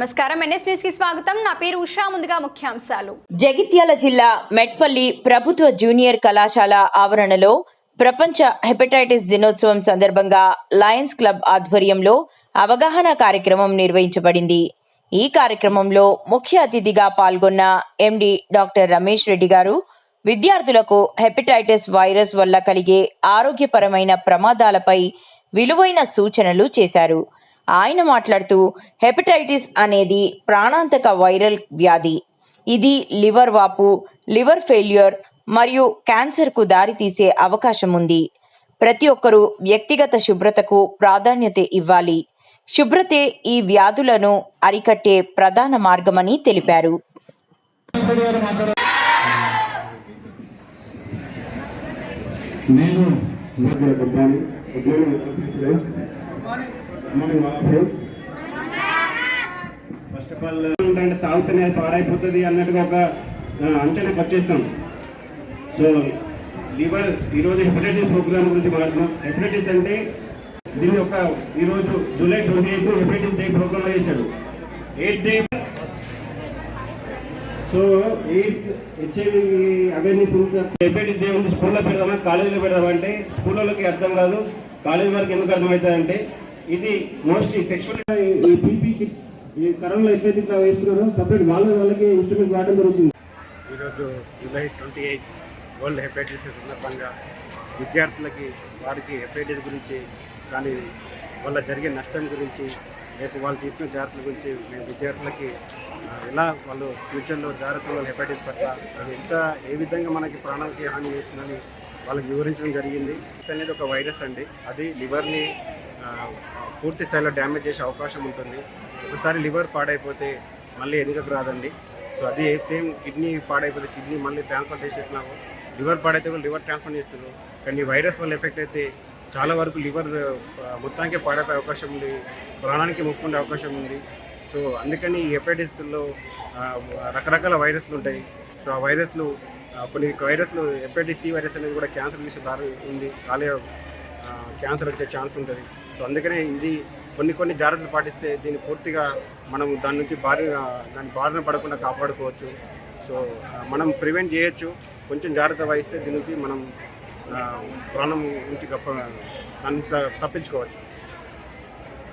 నమస్కారం. ఎన్ఎస్ న్యూస్కి స్వాగతం. నా పేరు ఉషా. ముందుగా ముఖ్యాంశాలు. జగిత్యాల జిల్లా మెట్పల్లి ప్రభుత్వ జూనియర్ కళాశాల ఆవరణలో ప్రపంచ హెపటైటిస్ దినోత్సవం సందర్భంగా లయన్స్ క్లబ్ ఆధ్వర్యంలో అవగాహన కార్యక్రమం నిర్వహించబడింది. ఈ కార్యక్రమంలో ముఖ్య అతిథిగా పాల్గొన్న ఎండి డాక్టర్ రమేష్ రెడ్డి గారు విద్యార్థులకు హెపటైటిస్ వైరస్ వల్ల కలిగే ఆరోగ్యపరమైన ప్రమాదాలపై విలువైన సూచనలు చేశారు. ఆయన మాట్లాడుతూ హెపటైటిస్ అనేది ప్రాణాంతక వైరల్ వ్యాధి. ఇది లివర్ వాపు లివర్ ఫెయిల్యూర్ మరియు క్యాన్సర్కు దారితీసే అవకాశం ఉంది ప్రతి ఒక్కరూ వ్యక్తిగత శుభ్రతకు ప్రాధాన్యత ఇవ్వాలి. శుభ్రతే ఈ వ్యాధులను అరికట్టే ప్రధాన మార్గమని తెలిపారు. నేను ఫస్ట్ ఆఫ్ ఆల్ అంటే తాగుతూనే అది పాడైపోతుంది అన్నట్టుగా ఒక ఆ, అంచనాకు వచ్చేస్తాం సో లివర్ ఈరోజు హెపటైటిస్ ప్రోగ్రామ్ గురించి మాట్లాడుతున్నాం. హెపటైటిస్ అంటే దీని యొక్క ఈరోజు July twenty eight hepatitis day programme చేశాడు. Eight day so eight HIV awareness hepatitis day ఉంది. స్కూల్లో పెడదామా కాలేజీలో పెడదామా అంటే స్కూళ్ళకి అర్థం కాదు. కాలేజ్ వరకు ఎందుకు అర్థమవుతుంది అంటే ఇది మోస్ట్లీ సెక్షువల్ ఈ ఈ కరోనా ఎట్లయితే ఇట్లా వేస్తున్నారో సపరేట్ వాళ్ళ వాళ్ళకి ఇన్స్ట్రుమెంట్ వాడడం జరుగుతుంది. ఈరోజు July twenty eight world hepatitis సందర్భంగా విద్యార్థులకి వారికి హెపటైటిస్ గురించి కానీ వల్ల జరిగే నష్టం గురించి రేపు వాళ్ళు తీసుకునే జాగ్రత్తల గురించి మేము విద్యార్థులకి ఎలా వాళ్ళు ఫ్యూచర్లో జాగ్రత్తలు హెపటైటిస్ పట్ల అది ఎంత ఏ విధంగా మనకి ప్రాణానికి హాని చేస్తుందని వాళ్ళకి వివరించడం జరిగింది. ఇది అనేది ఒక వైరస్ అండి. అది లివర్ని పూర్తి స్థాయిలో డ్యామేజ్ చేసే అవకాశం ఉంటుంది. ఒకసారి లివర్ పాడైపోతే మళ్ళీ ఎదుగకు రాదండి? సో అది సేమ్ కిడ్నీ పాడైపోతే కిడ్నీ మళ్ళీ ట్రాన్స్ఫర్ చేసేస్తున్నాము. లివర్ పాడైతే కూడా లివర్ ట్రాన్స్ఫర్ చేస్తున్నారు కానీ ఈ వైరస్ వల్ల ఎఫెక్ట్ అయితే చాలా వరకు లివర్ మొత్తానికి పాడైపోయే అవకాశం ఉంది. ప్రాణానికి ముక్కుండే ఉండే అవకాశం ఉంది. సో అందుకని ఈ హెపటైటిస్లో రకరకాల వైరస్లు ఉంటాయి. సో ఆ వైరస్లు కొన్ని వైరస్లు హెపటైటిస్ సి వైరస్ అనేది కూడా క్యాన్సర్ చేసే దారి ఉంది. కాలేయ క్యాన్సర్ వచ్చే ఛాన్స్ ఉంటుంది. సో అందుకనే ఇది కొన్ని కొన్ని జాగ్రత్తలు పాటిస్తే దీన్ని పూర్తిగా మనం దాని నుంచి భారీ దాని బారిన పడకుండా కాపాడుకోవచ్చు. సో మనం ప్రివెంట్ చేయొచ్చు. కొంచెం జాగ్రత్త వహిస్తే దీని నుంచి మనం ప్రాణం నుంచి గొప్ప తప్పించుకోవచ్చు.